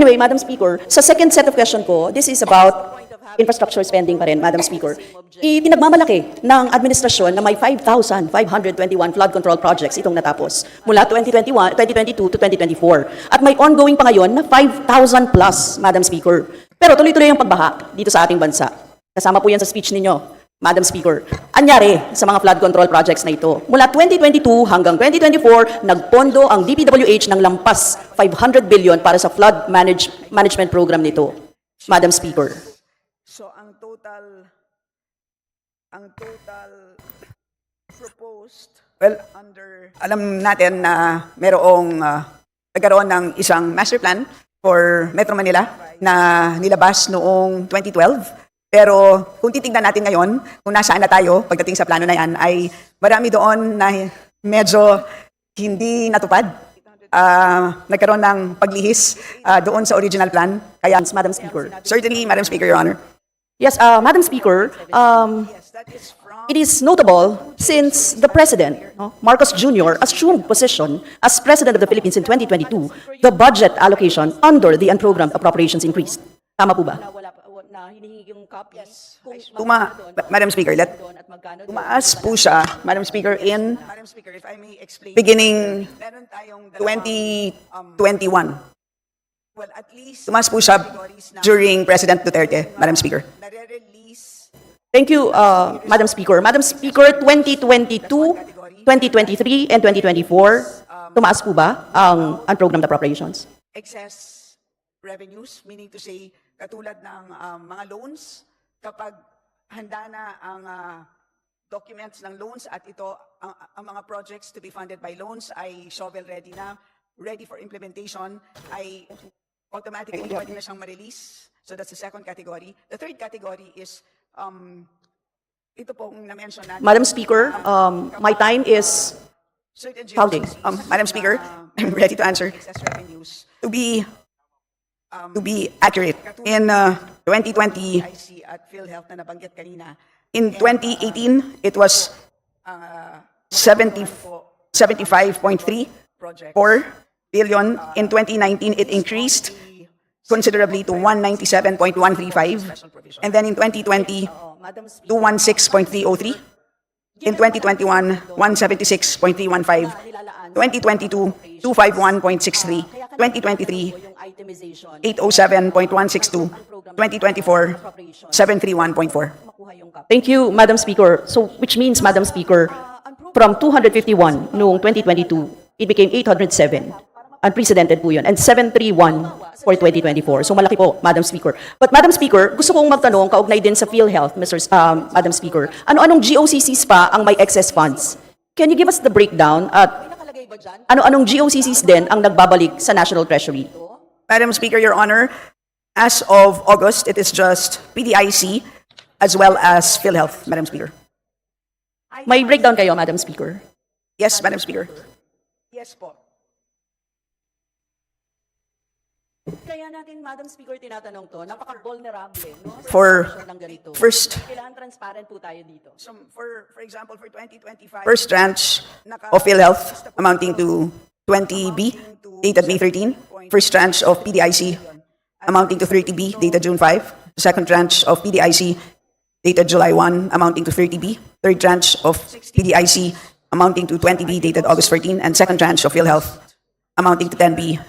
Anyway, Madam Speaker, sa second set of question ko, this is about infrastructure spending pa rin, Madam Speaker. Ipinagmamalaki ng administrasyon na may 5,521 flood control projects itong natapos mula 2021, 2022 to 2024. At may ongoing pa ngayon na 5,000 plus, Madam Speaker. Pero tuloy-tuloy ang pagbaha dito sa ating bansa. Kasama po yan sa speech ninyo, Madam Speaker. Anyari sa mga flood control projects na ito. Mula 2022 hanggang 2024, nagpondo ang DPWH ng lampas 500 billion para sa flood manage, management program nito. Madam Speaker. So ang total ang total proposed well under alam natin na merong uh, nagkaroon ng isang master plan for Metro Manila na nilabas noong 2012 pero kung titingnan natin ngayon kung nasaan na tayo pagdating sa plano na yan ay marami doon na medyo hindi natupad Ah, nagkaroon ng paglihis ah, doon sa original plan kaya Madam Speaker. certainly Madam Speaker Your Honor Yes, uh, Madam Speaker, um, it is notable since the President, Marcos Jr., assumed position as President of the Philippines in 2022, the budget allocation under the unprogrammed appropriations increased. Tama po ba? Tuma, Madam Speaker, let, tumaas po siya, Madam Speaker, in Madam Speaker, if I may explain, beginning 2021. Well, at least tumaas po siya during President Duterte, Madam Speaker. Thank you, uh, Madam Speaker. Madam Speaker, 2022, 2023, and 2024, tumaas po ba ang unprogrammed appropriations? excess revenues, meaning to say, katulad ng um, mga loans, kapag handa na ang ah, documents ng loans at ito, ang, ang mga projects to be funded by loans ay shovel ready na, ready for implementation, ay automatically pwede na siyang ma-release. So that's the second category. The third category is, um, ito pong na-mention natin. Madam Speaker, um, my time is Counting. Um, Madam Speaker, I'm ready to answer. Be, um, to be accurate, in uh, 2020, I at PhilHealth na nabanggit kanina. In 2018, it was uh, 70, 75.3 4 billion. In 2019, it increased considerably to 197.135. And then in 2020, 216.303. In 2021, 176.315. 2022, 251.63. 2023, 807.162. 2024, 731.4. Thank you, Madam Speaker. So, which means, Madam Speaker, from 251 noong 2022, it became 807. Unprecedented po yun. And 731 for 2024. So, malaki po, Madam Speaker. But, Madam Speaker, gusto kong magtanong, kaugnay din sa PhilHealth, Mr. S- um, Madam Speaker, ano-anong GOCCs pa ang may excess funds? Can you give us the breakdown at ano-anong GOCCs din ang nagbabalik sa National Treasury? Madam Speaker, Your Honor, as of August, it is just PDIC as well as PhilHealth, Madam Speaker. May breakdown kayo, Madam Speaker. Yes, Madam Speaker. Yes po. Kaya natin, Madam Speaker, tinatanong to, napaka-vulnerable, no? Sa For sitwasyon ng ganito. first- Kailangan transparent po tayo dito. So for, for example, for 2025. First tranche of PhilHealth amounting to 20B, dated May 13. First tranche of PDIC amounting to 30B, dated June 5. Second tranche of PDIC dated July 1, amounting to 30B. Third tranche of PDIC amounting to 20B, dated August 14. And second tranche of PhilHealth amounting to 10B,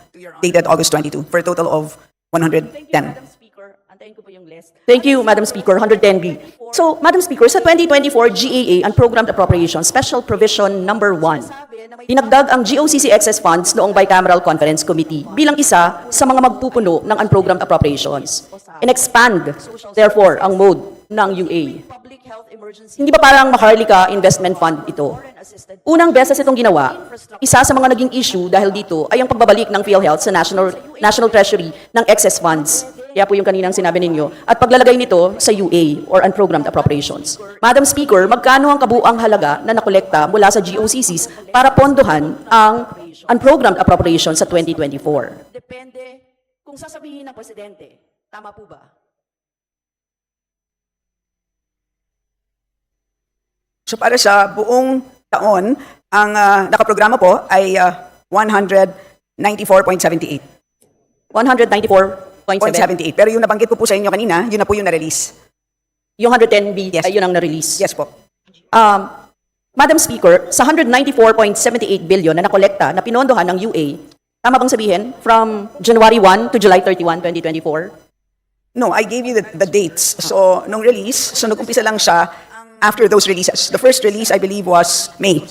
dated August 22, for a total of 110. Madam Speaker, antayin ko po yung list. Thank you, Madam Speaker, 110B. So, Madam Speaker, sa 2024 GAA Unprogrammed Appropriation Special Provision Number 1, dinagdag ang GOCC excess funds noong Bicameral Conference Committee bilang isa sa mga magpupuno ng unprogrammed appropriations. And-expand, therefore, ang mode ng UA. Hindi ba parang Maharlika Investment Fund ito? Unang beses itong ginawa, isa sa mga naging issue dahil dito ay ang pagbabalik ng PhilHealth sa National, National Treasury ng excess funds. Kaya po yung kaninang sinabi ninyo. At paglalagay nito sa UA or Unprogrammed Appropriations. Madam Speaker, magkano ang kabuang halaga na nakolekta mula sa GOCCs para pondohan ang Unprogrammed Appropriations sa 2024? Depende kung sasabihin ng Presidente. Tama po ba? So para sa buong taon, ang ah, nakaprograma po ay ah, 194.78. 194.7. 0.78. Pero yung nabanggit ko po sa inyo kanina, yun na po yung na-release. Yung 110B, Yes. ay yun ang na-release. Yes po. Um, Madam Speaker, sa 194.78 billion na nakolekta na pinondohan ng UA, tama bang sabihin, from January 1 to July 31, 2024? No, I gave you the, the dates. So, nung release, so nag-umpisa lang siya after those releases. The first release, I believe, was May.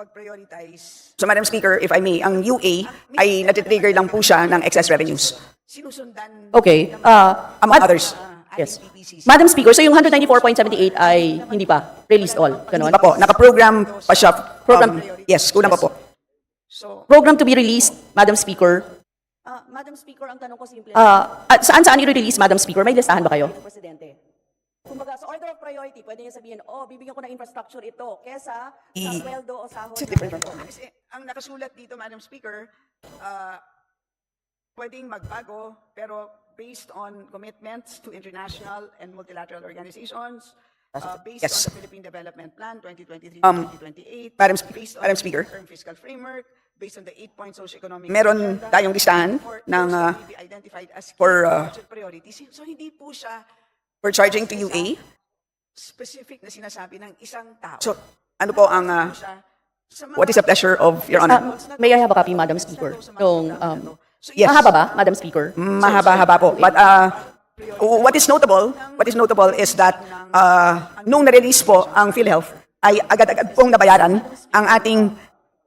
pag-prioritize. So, Madam Speaker, if I may, ang UA ay natitrigger lang po siya ng excess revenues. Sinusundan Okay. Uh, among others. Yes. Madam Speaker, so yung 194.78 ay hindi pa released all, ganon? Pa po, naka-program pa siya. Program. Um, yes, kulang pa po. So, Program to be released, Madam Speaker. Madam Speaker, ang tanong ko simple. Uh, saan saan i-release, Madam Speaker? May listahan ba kayo? Presidente. Kumbaga, sa order of priority, pwede niya sabihin, oh, bibigyan ko ng infrastructure ito kesa sa I- sweldo o sahod. Kasi ang nakasulat dito, Madam Speaker, uh, pwedeng magbago, pero based on commitments to international and multilateral organizations, uh, based Yes. on the Philippine Development Plan 2023-2028, Um, Madam Sp- based on Madam the Speaker. term fiscal framework, based on the eight-point socio-economic Meron agenda, tayong listahan ng, uh, for, uh. So hindi po siya for charging to UA. specific na sinasabi ng isang tao. So, ano po ang, uh, what is the pleasure of Your Honor? Uh, may I have a copy, Madam Speaker? Yung, um, Yes. mahaba ba, Madam Speaker? Mahaba-haba po. But uh, what is notable, what is notable is that uh, nung na-release po ang PhilHealth, ay agad-agad pong nabayaran ang ating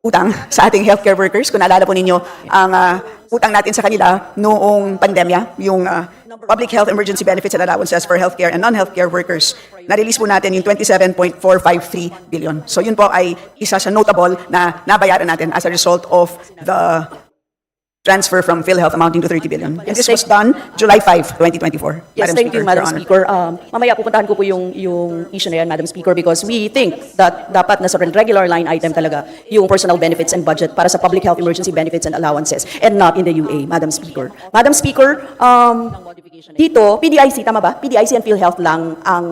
utang sa ating healthcare workers. Kung naalala po ninyo, ang uh, utang natin sa kanila noong pandemya, yung uh, Public Health Emergency Benefits and Allowances for Healthcare and Non-Healthcare Workers, na-release po natin yung 27.453 billion. So yun po ay isa sa notable na nabayaran natin as a result of the transfer from PhilHealth amounting to 30 billion. And this was done July 5, 2024. Yes, thank you, Your Madam Honor. Speaker. Um, mamaya pupuntahan ko po yung, yung issue na yan, Madam Speaker, because we think that dapat nasa regular line item talaga yung personal benefits and budget para sa public health emergency benefits and allowances and not in the UA, Madam Speaker. Madam Speaker, um, dito, PDIC, tama ba? PDIC and PhilHealth lang ang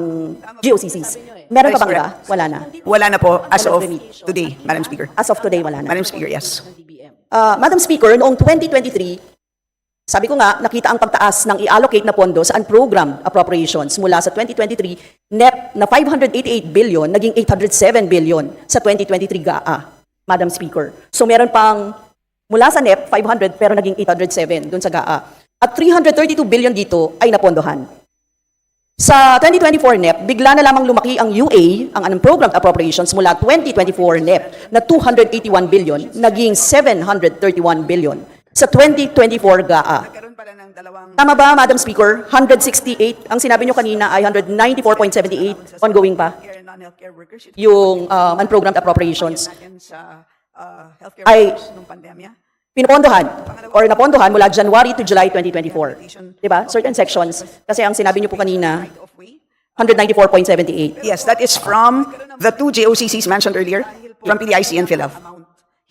GOCCs. Meron pa bang correct. Wala na. Wala na po as of today, Madam Speaker. As of today, wala na. Madam Speaker, yes. Uh, Madam Speaker, noong 2023, sabi ko nga, nakita ang pagtaas ng i-allocate na pondo sa unprogrammed appropriations mula sa 2023 NEP na 588 billion, naging 807 billion sa 2023 GAA, Madam Speaker. So meron pang, mula sa NEP, 500, pero naging 807 dun sa GAA. At 332 billion dito ay napondohan. Sa 2024 NEP, bigla na lamang lumaki ang UA, ang unprogrammed appropriations mula 2024 NEP na 281 billion, naging 731 billion sa 2024 GAA. Tama ba, Madam Speaker? 168, ang sinabi nyo kanina ay 194.78, ongoing pa, yung um, unprogrammed appropriations. uh, Ay- Pinupondohan or napondohan mula January to July 2024. Di ba? Certain sections. Kasi ang sinabi nyo po kanina, Right of way. 194.78. Yes, that is from the two JOCCs mentioned earlier, from PDIC and PhilHealth.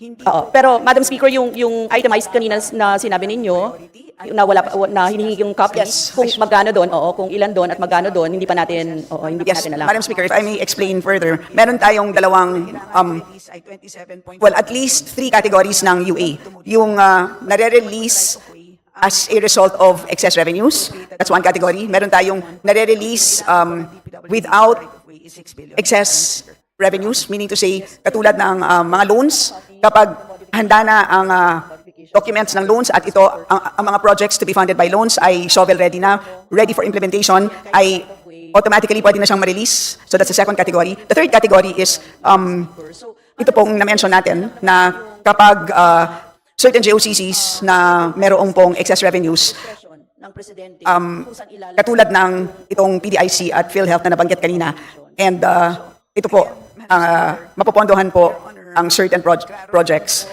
Oo. Pero Madam Speaker, yung yung itemized kanina na sinabi ninyo, na wala pa- na hinihingi yung copy, Yes. kung magkano doon, oo, kung ilan doon at magkano doon, hindi pa natin, oo, hindi pa Yes, natin alam. Madam Speaker, if I may explain further, meron tayong dalawang, um, release ay 27. well, at least three categories ng UA. Yung uh, nare-release as a result of excess revenues, that's one category. Meron tayong nare-release um, without Way is 6 billion. excess revenues, meaning to say, katulad ng uh, mga loans, kapag handa na ang uh, documents ng loans at ito, ang, ang mga projects to be funded by loans ay shovel-ready na, ready for implementation, ay automatically pwede na siyang ma-release. So that's the second category. The third category is, um, ito pong na-mention natin, na kapag uh, certain JOCCs na merong pong excess revenues, ng presidente um, katulad ng itong PDIC at PhilHealth na nabanggit kanina. And uh, ito po, uh, mapopondohan po ang certain proj- projects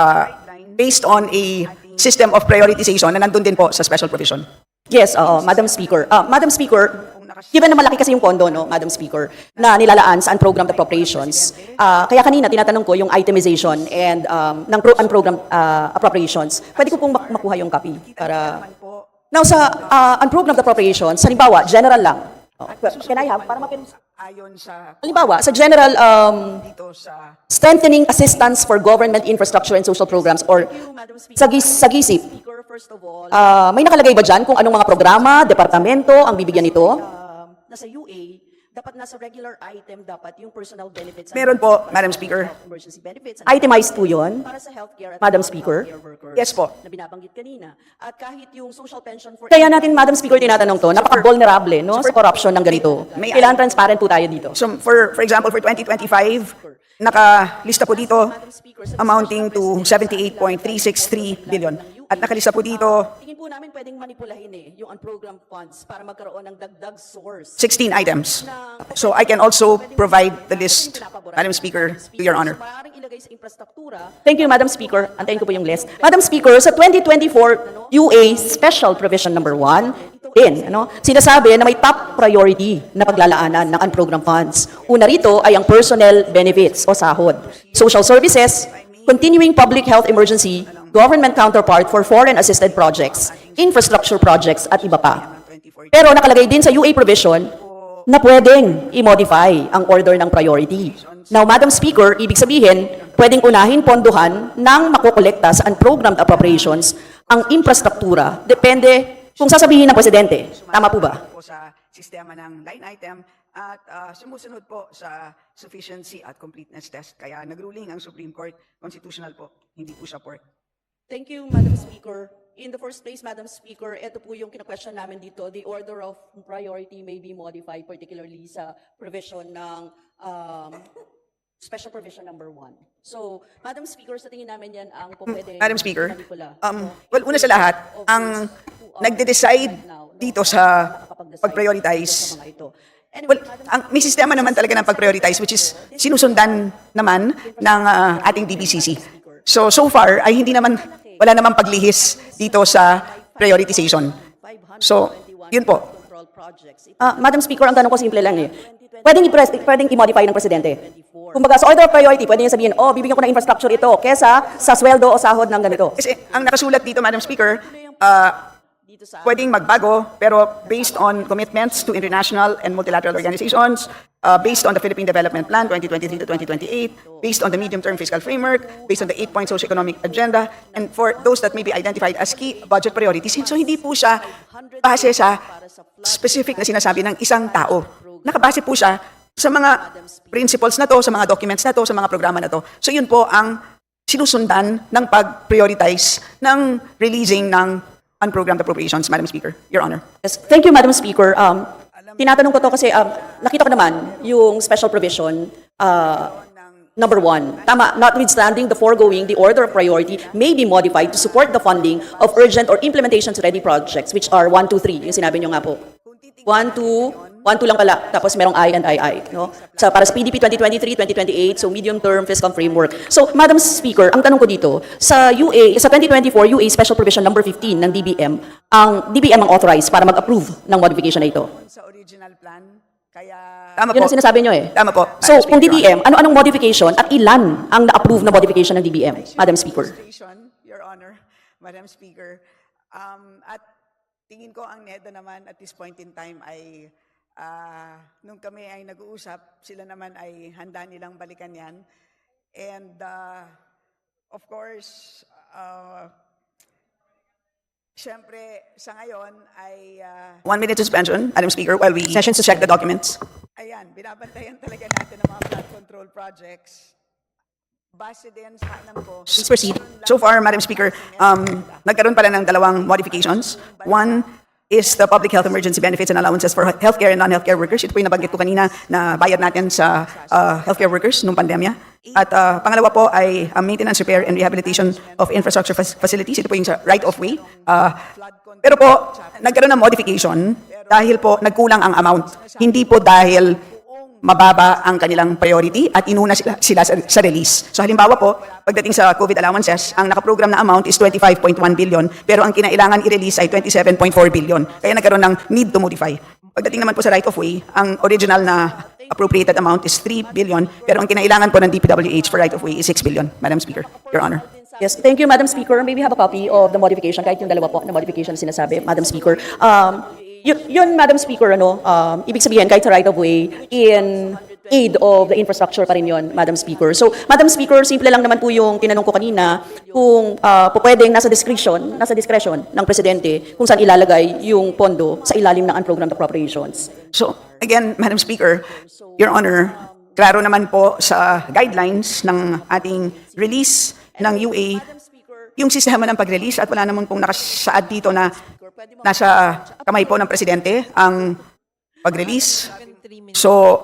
uh, based on a system of prioritization na nandun din po sa special provision. Yes, oo, Madam Speaker. Ah, Madam Speaker, given na malaki kasi yung pondo, no, Madam Speaker, na nilalaan sa unprogrammed appropriations, ah, kaya kanina tinatanong ko yung itemization and um, ng pro- unprogrammed ah, appropriations, pwede ko pong mak- makuha yung copy para... Now, sa ah, unprogrammed appropriations, halimbawa, general lang, Oh, Can I have, para mapin... Ayon sa Halimbawa, sa general um, strengthening assistance for government infrastructure and social programs or sa, gis, sa GISIP, ah, may nakalagay ba dyan kung anong mga programa, departamento ang bibigyan nito? nasa UA, dapat nasa regular item dapat yung personal benefits. Meron po, Madam Speaker. Emergency benefits. Itemized po yun, para sa healthcare at Madam Speaker. workers Yes po. na binabanggit kanina. At kahit yung social pension for... Kaya natin, Madam Speaker, tinatanong to, napaka-vulnerable no, sa corruption ng ganito. May- Kailangan transparent po tayo dito. So for for example for 2025 nakalista po dito amounting to 78.363 billion. At nakalista po dito Tingin po namin pwedeng manipulahin eh, yung unprogrammed funds para magkaroon ng dagdag source. 16 items. So I can also provide the list, Madam Speaker, to your honor. Ilagay sa infrastruktura. Thank you, Madam Speaker. Antayin ko po yung list. Madam Speaker, sa 2024 UA Special Provision Number 1, in, ano, sinasabi na may top priority na paglalaanan ng unprogrammed funds. Una rito ay ang personnel benefits o sahod, social services, continuing public health emergency, government counterpart for foreign assisted projects, infrastructure projects at iba pa. Pero nakalagay din sa UA provision na pwedeng i-modify ang order ng priority. Now, Madam Speaker, ibig sabihin, pwedeng unahin pondohan ng makukolekta sa unprogrammed appropriations ang infrastruktura. Depende kung sasabihin ng Presidente. Tama po ba? po sa sistema ng line item at ah, sumusunod po sa sufficiency at completeness test. Kaya nagruling ang Supreme Court, constitutional po, hindi po siya pork. Thank you, Madam Speaker. In the first place, Madam Speaker, ito po yung kina-question namin dito. The order of priority may be modified, particularly sa provision ng um, special provision number one. So, Madam Speaker, sa tingin namin yan ang po pwede Madam Speaker, um, well, una sa lahat, ang nagde-decide dito sa pag-prioritize Well, ang, may sistema naman talaga ng pag-prioritize which is sinusundan naman ng ah, ating DBCC. So, so far ay hindi naman, wala namang paglihis dito sa prioritization. So, yun po. Ah, Madam Speaker, ang tanong ko simple lang eh. Pwedeng, i-press, pwedeng i-modify ng Presidente. Kumbaga, sa order of priority, pwede niya sabihin, oh, bibigyan ko ng infrastructure ito kesa sa sweldo o sahod ng ganito. Kasi ang nakasulat dito, Madam Speaker, sa pwedeng magbago, pero based on commitments to international and multilateral organizations, uh, based on the Philippine Development Plan 2023 to 2028, based on the medium-term fiscal framework, based on the eight-point socio-economic agenda, and for those that may be identified as key budget priorities. So hindi po siya base sa specific na sinasabi ng isang tao. Nakabase po siya sa mga principles na to, sa mga documents na to, sa mga programa na to. So yun po ang sinusundan ng pag-prioritize ng releasing ng unprogrammed appropriations, Madam Speaker, Your Honor. Yes. Thank you, Madam Speaker. Um, tinatanong ko to kasi um, nakita ko naman yung special provision uh, number one. Tama, notwithstanding the foregoing, the order of priority may be modified to support the funding of urgent or implementations-ready projects, which are 1, 2, 3. Yung sinabi nyo nga po. 1, 2, 1, 2 lang pala. Tapos merong I and II. No? Sa, para sa PDP 2023-2028, so medium-term fiscal framework. So, Madam Speaker, ang tanong ko dito, sa UA, sa 2024 UA Special Provision number 15 ng DBM, ang DBM ang authorized para mag-approve ng modification na ito. Sa original plan, kaya... Tama Yun ang sinasabi nyo eh. Tama po. So, Madam kung Speaker, Your DBM, ano-anong modification at ilan ang na-approve na modification ng DBM, Madam Speaker? Administration, Your Honor, Madam Speaker. Um, at tingin ko ang NEDA naman at this point in time ay ah, nung kami ay nag-uusap, sila naman ay handa nilang balikan yan. And ah, of course, uh, Siyempre, sa ngayon ay... ah, One minute suspension, Madam Speaker, while we Session check the documents. Ayan, binabantayan talaga natin ang mga flood control projects. Base din sa alam ko. Please proceed. So far, Madam Speaker, um, nagkaroon pala ng dalawang modifications. One is the public health emergency benefits and allowances for healthcare and non-healthcare workers. Ito po yung nabanggit ko kanina na bayad natin sa uh, healthcare workers nung pandemya. At uh, pangalawa po ay uh, maintenance, repair, and rehabilitation of infrastructure fac- facilities. Ito po yung sa right-of-way. Uh, pero po, nagkaroon ng modification dahil po nagkulang ang amount. Hindi po dahil mababa ang kanilang priority at inuna sila, sila sa, sa release. So halimbawa po, pagdating sa COVID allowances, ang nakaprogram na amount is 25.1 billion, pero ang kinailangan i-release ay 27.4 billion. Kaya nagkaroon ng need to modify. Pagdating naman po sa right of way, ang original na appropriated amount is 3 billion, pero ang kinailangan po ng DPWH for right of way is 6 billion, Madam Speaker, Your Honor. Yes, thank you, Madam Speaker. Maybe have a copy of the modification, kahit yung dalawa po na modification na sinasabi, Madam Speaker. Um, Yun, yun, Madam Speaker, ano, um, ibig sabihin, kahit sa right of way, in aid of the infrastructure pa rin yun, Madam Speaker. So, Madam Speaker, simple lang naman po yung tinanong ko kanina, kung uh, po pwedeng nasa discretion, nasa discretion ng Presidente kung saan ilalagay yung pondo sa ilalim ng unprogrammed appropriations. So, again, Madam Speaker, Your Honor, klaro naman po sa guidelines ng ating release ng UA, yung sistema ng pag-release at wala naman pong nakasaad dito na nasa kamay po ng Presidente ang pag-release. So,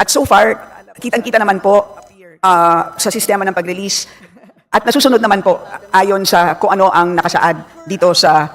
at so far, kitang-kita naman po ah, sa sistema ng pag-release at nasusunod naman po ayon sa kung ano ang nakasaad dito sa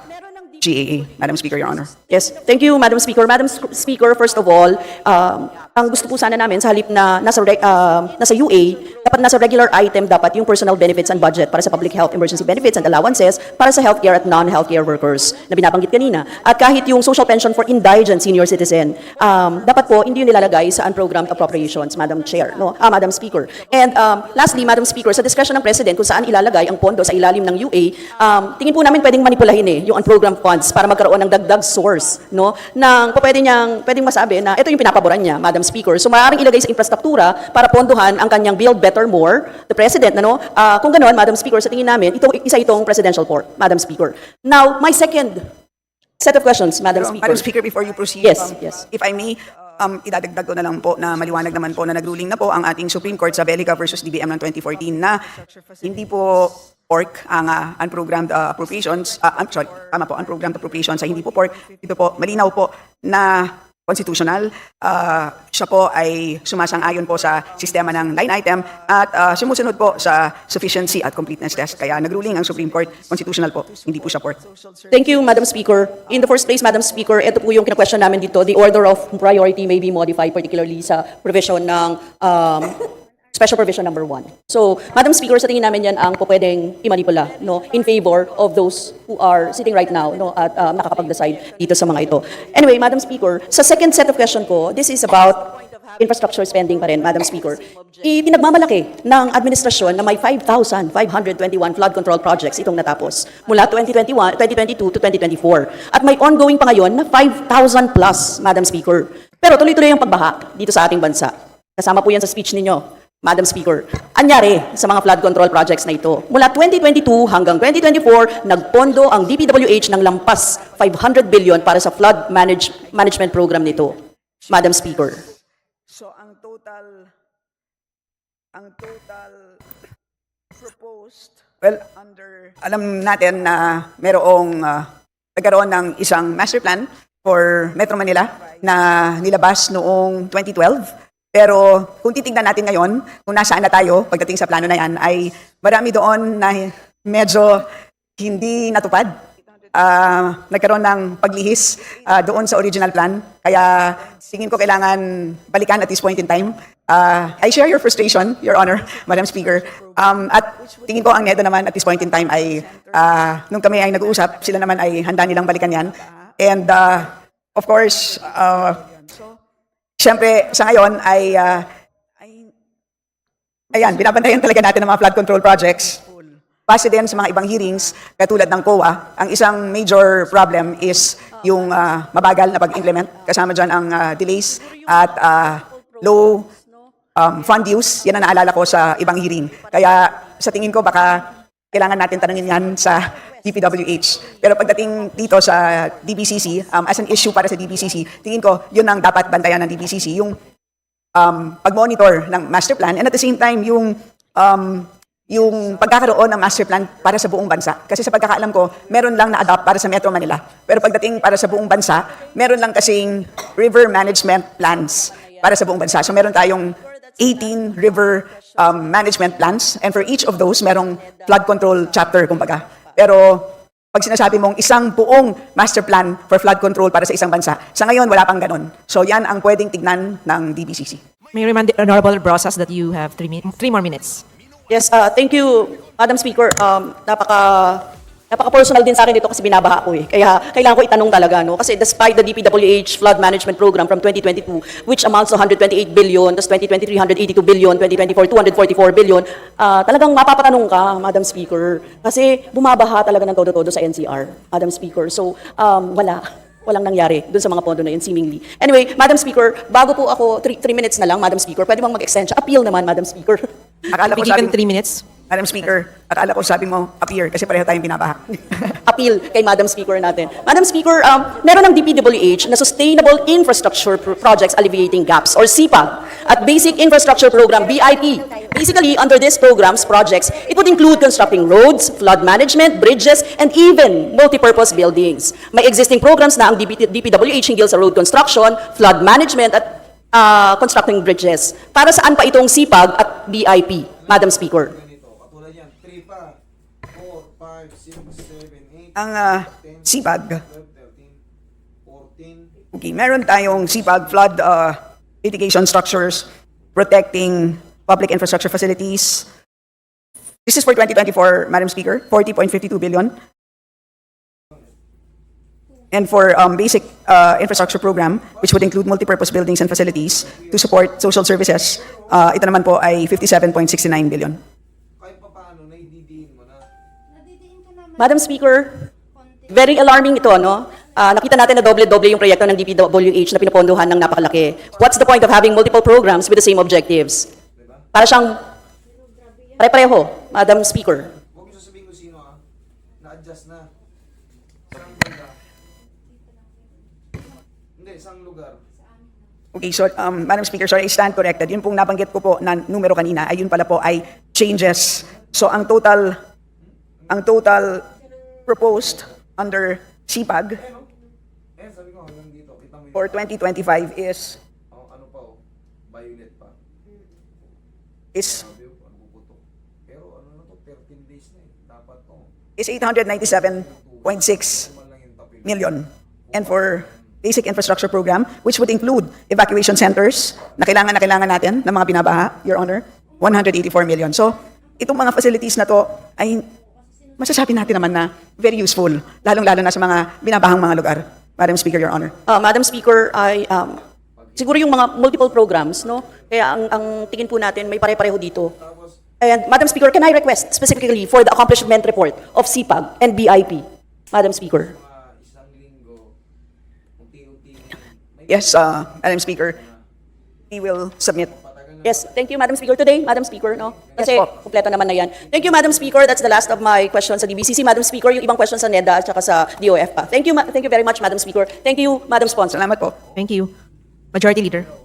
GAA, Madam Speaker, Your Honor. Yes, thank you, Madam Speaker. Madam Sp- Speaker, first of all, um, ang gusto po sana namin sa halip na nasa, reg- um, nasa UA, dapat nasa regular item dapat yung personal benefits and budget para sa public health emergency benefits and allowances para sa healthcare at non-healthcare workers na binabanggit kanina. At kahit yung social pension for indigent senior citizen, um, dapat po hindi yun nilalagay sa unprogrammed appropriations, Madam Chair, no? Ah, Madam Speaker. And um, lastly, Madam Speaker, sa discretion ng President kung saan ilalagay ang pondo sa ilalim ng UA, um, tingin po namin pwedeng manipulahin eh, yung unprogrammed funds para magkaroon ng dagdag source, no? Nang po pwede niyang, pwedeng masabi na ito yung pinapaboran niya, Madam Speaker. So maaaring ilagay sa infrastruktura para pondohan ang kanyang Build Better More, the President, ano? Ah, kung ganoon, Madam Speaker, sa tingin namin, ito, isa itong presidential port, Madam Speaker. Now, my second set of questions, Madam Pero, Speaker. Madam Speaker, before you proceed, Yes, um, yes. if I may, um, idadagdag ko na lang po na maliwanag naman po na nagruling na po ang ating Supreme Court sa Bellica versus DBM ng 2014 na hindi po pork ang uh, unprogrammed uh, appropriations, uh, I'm sorry, tama po, unprogrammed appropriations ay hindi po pork. Ito po, malinaw po na constitutional. Uh, siya po ay sumasang-ayon po sa sistema ng line item at uh, sumusunod po sa sufficiency at completeness test. Kaya nagruling ang Supreme Court, constitutional po, hindi po siya pork. Thank you, Madam Speaker. In the first place, Madam Speaker, ito po yung kina-question namin dito. The order of priority may be modified, particularly sa provision ng um, special provision number one. So, Madam Speaker, sa tingin namin yan ang pwedeng imanipula no, in favor of those who are sitting right now no, at um, nakakapag-decide dito sa mga ito. Anyway, Madam Speaker, sa second set of question ko, this is about infrastructure spending pa rin, Madam Speaker. Ipinagmamalaki ng administrasyon na may 5,521 flood control projects itong natapos mula 2021, 2022 to 2024. At may ongoing pa ngayon na 5,000 plus, Madam Speaker. Pero tuloy-tuloy ang pagbaha dito sa ating bansa. Kasama po yan sa speech ninyo, Madam Speaker. Anyari sa mga flood control projects na ito. Mula 2022 hanggang 2024, nagpondo ang DPWH ng lampas 500 billion para sa flood manage, management program nito. Madam Speaker. So ang total ang total proposed Well, under alam natin na merong uh, nagkaroon ng isang master plan for Metro Manila na nilabas noong 2012. Pero kung titingnan natin ngayon, kung nasaan na tayo pagdating sa plano na yan, ay marami doon na medyo hindi natupad. Ah, nagkaroon ng paglihis ah, doon sa original plan. Kaya tingin ko kailangan balikan at this point in time. Ah, I share your frustration, Your Honor, Madam Speaker. Um, at tingin ko ang NEDA naman at this point in time ay ah, nung kami ay nag-uusap, sila naman ay handa nilang balikan yan. And ah, of course, ah, Siyempre, sa ngayon ay, ah, ayan, binabantayan talaga natin ang mga flood control projects. Base din sa mga ibang hearings, katulad ng COA, ang isang major problem is yung ah, mabagal na pag-implement. Kasama dyan ang ah, delays at ah, low um, fund use. Yan ang naalala ko sa ibang hearing. Kaya sa tingin ko baka kailangan natin tanungin yan sa DPWH. Pero pagdating dito sa DBCC, um, as an issue para sa DBCC, tingin ko yun ang dapat bantayan ng DBCC, yung um, pag-monitor ng master plan and at the same time yung um, yung pagkakaroon ng master plan para sa buong bansa. Kasi sa pagkakaalam ko, meron lang na-adopt para sa Metro Manila. Pero pagdating para sa buong bansa, meron lang kasing river management plans para sa buong bansa. So meron tayong 18 river um, management plans and for each of those, merong flood control chapter, kumbaga. Pero pag sinasabi mong isang buong master plan for flood control para sa isang bansa, sa ngayon wala pang ganun. So yan ang pwedeng tignan ng DBCC. May remind the Honorable Brosas that you have three, three more minutes. Yes, uh, thank you, Madam Speaker. Um, napaka napaka-personal din sa akin ito kasi binabaha ko eh. Kaya kailangan ko itanong talaga, no? Kasi despite the DPWH Flood Management Program from 2022, which amounts to 128 billion, tapos 2023, 182 billion, 2024, 244 billion, ah, talagang mapapatanong ka, Madam Speaker. Kasi bumabaha talaga ng todo-todo sa NCR, Madam Speaker. So, um, wala. walang nangyari dun sa mga pondo na yun, seemingly. Anyway, Madam Speaker, bago po ako, three, three minutes na lang, Madam Speaker, pwede bang mag-extend siya? Appeal naman, Madam Speaker. Akala ko sabi, three minutes. Madam Speaker, akala ko sabi mo, appear, kasi pareho tayong binabaha. appeal kay Madam Speaker natin. Madam Speaker, um, meron ng DPWH na Sustainable Infrastructure Pro- Projects Alleviating Gaps, or SIPA, at Basic Infrastructure Program, BIP. Basically, under these programs, projects, it would include constructing roads, flood management, bridges, and even multipurpose buildings. May existing programs na ang DP- DPWH hinggil sa road construction, flood management, at uh, constructing bridges. Para saan pa itong SIPAG at BIP, Madam Speaker? ganito, katulad yan, 3 pa, 4, 5, 6, 7, 8, Ang ah, sipag, 12, 13, 14, okay, meron tayong sipag flood uh, mitigation structures, protecting public infrastructure facilities. This is for 2024, Madam Speaker, 40.52 billion. And for um, basic uh, infrastructure program, which would include multipurpose buildings and facilities to support social services, uh, ito naman po ay 57.69 billion. Madam Speaker, very alarming ito, no? Ah, nakita natin na doble-doble yung proyekto ng DPWH na pinapondohan ng napakalaki. What's the point of having multiple programs with the same objectives? Para siyang pare-pareho, Madam Speaker. Huwag mo sasabihin kung sino ah, na-adjust na. Isang banda. Hindi, isang lugar. Okay, so um, Madam Speaker, sorry, I stand corrected. Yun pong nabanggit ko po na numero kanina, ay yun pala po ay changes. So ang total, ang total proposed under yung, for 2025 is, ano pa pa. is, Sabi ko, puputok. Pero na to, 13 days na. Dapat to. is 897.6 Man lang yung tapil. million. And for basic infrastructure program, which would include evacuation centers na kailangan na kailangan natin ng mga binabaha, Your Honor, 184 million. So, itong mga facilities na to ay masasabi natin naman na very useful, lalong-lalo na sa mga binabahang mga lugar. Madam Speaker, Your Honor. Ah, Madam Speaker, ay um, siguro yung mga multiple programs, no? Kaya ang, ang tingin po natin may pare-pareho dito. And Madam Speaker, can I request specifically for the accomplishment report of CPAG and BIP? Madam Speaker. Yes, uh, Madam Speaker, we will submit. Yes, thank you, Madam Speaker. Today, Madam Speaker, no? Kasi Yes po. kumpleto naman na yan. Thank you, Madam Speaker. That's the last of my questions sa DBCC. Madam Speaker, yung ibang questions sa NEDA at saka sa DOF pa. Thank you, ma- thank you very much, Madam Speaker. Thank you, Madam Sponsor. Salamat po. Thank you. Majority Leader.